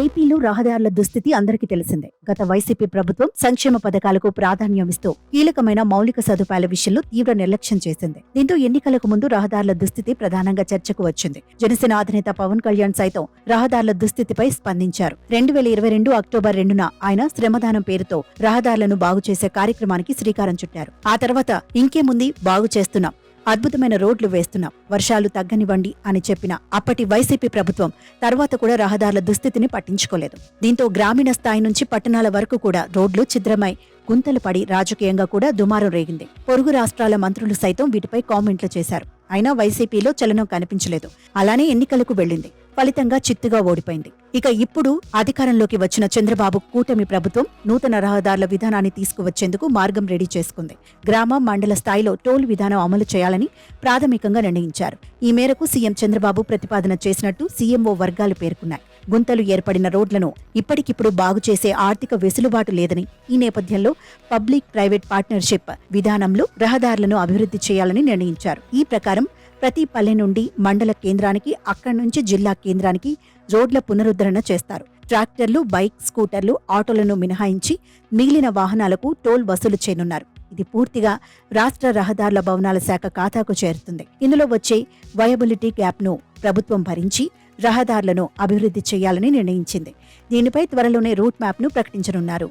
ఏపీలో రహదారుల దుస్థితి అందరికీ తెలిసిందే. గత వైసీపీ ప్రభుత్వం సంక్షేమ పథకాలకు ప్రాధాన్యం ఇస్తూ కీలకమైన మౌలిక సదుపాయాల విషయంలో తీవ్ర నిర్లక్ష్యం చేసింది. దీంతో ఎన్నికలకు ముందు రహదారుల దుస్థితి ప్రధానంగా చర్చకు వచ్చింది. జనసేన అధినేత పవన్ కళ్యాణ్ సైతం రహదారుల దుస్థితిపై స్పందించారు. రెండు వేల ఇరవై రెండు అక్టోబర్ రెండున ఆయన శ్రమదానం పేరుతో రహదారులను బాగు చేసే కార్యక్రమానికి శ్రీకారం చుట్టారు. ఆ తర్వాత ఇంకేముంది? బాగు చేస్తున్నాం అద్భుతమైన రోడ్లు వేస్తున్నాం. వర్షాలు తగ్గనివ్వండి అని చెప్పిన అప్పటి వైసీపీ ప్రభుత్వం తర్వాత కూడా రహదారుల దుస్థితిని పట్టించుకోలేదు. దీంతో గ్రామీణ స్థాయి నుంచి పట్టణాల వరకు కూడా రోడ్లు ఛిద్రమై గుంతలు పడి రాజకీయంగా కూడా దుమారం రేగింది. పొరుగు రాష్ట్రాల మంత్రులు సైతం వీటిపై కామెంట్లు చేశారు. అయినా వైసీపీలో చలనం కనిపించలేదు. అలానే ఎన్నికలకు వెళ్ళింది. ఫలితంగా చిత్తుగా ఓడిపోయింది. ఇక ఇప్పుడు అధికారంలోకి వచ్చిన చంద్రబాబు కూటమి ప్రభుత్వం నూతన రహదారుల విధానాన్ని తీసుకువచ్చేందుకు మార్గం రెడీ చేసుకుంది. గ్రామ మండల స్థాయిలో టోల్ విధానం అమలు చేయాలని ప్రాథమికంగా నిర్ణయించారు. ఈ మేరకు సీఎం చంద్రబాబు ప్రతిపాదన చేసినట్టు సీఎంఓ వర్గాలు పేర్కొన్నాయి. గుంతలు ఏర్పడిన రోడ్లను ఇప్పటికిప్పుడు బాగు చేసే ఆర్థిక వెసులుబాటు లేదని ఈ నేపథ్యంలో పబ్లిక్ ప్రైవేట్ పార్ట్నర్షిప్ విధానంలో రహదారులను అభివృద్ధి చేయాలని నిర్ణయించారు. ఈ ప్రకారం ప్రతి పల్లె నుండి మండల కేంద్రానికి అక్కడి నుంచి జిల్లా కేంద్రానికి రోడ్ల పునరుద్ధరణ చేస్తారు. ట్రాక్టర్లు బైక్ స్కూటర్లు ఆటోలను మినహాయించి మిగిలిన వాహనాలకు టోల్ వసూలు చేయనున్నారు. ఇది పూర్తిగా రాష్ట్ర రహదారుల భవనాల శాఖ ఖాతాకు చేరుతుంది. ఇందులో వచ్చే వయబిలిటీ గ్యాప్ను ప్రభుత్వం భరించి రహదారులను అభివృద్ధి చేయాలని నిర్ణయించింది. దీనిపై త్వరలోనే రూట్ మ్యాప్ను ప్రకటించనున్నారు.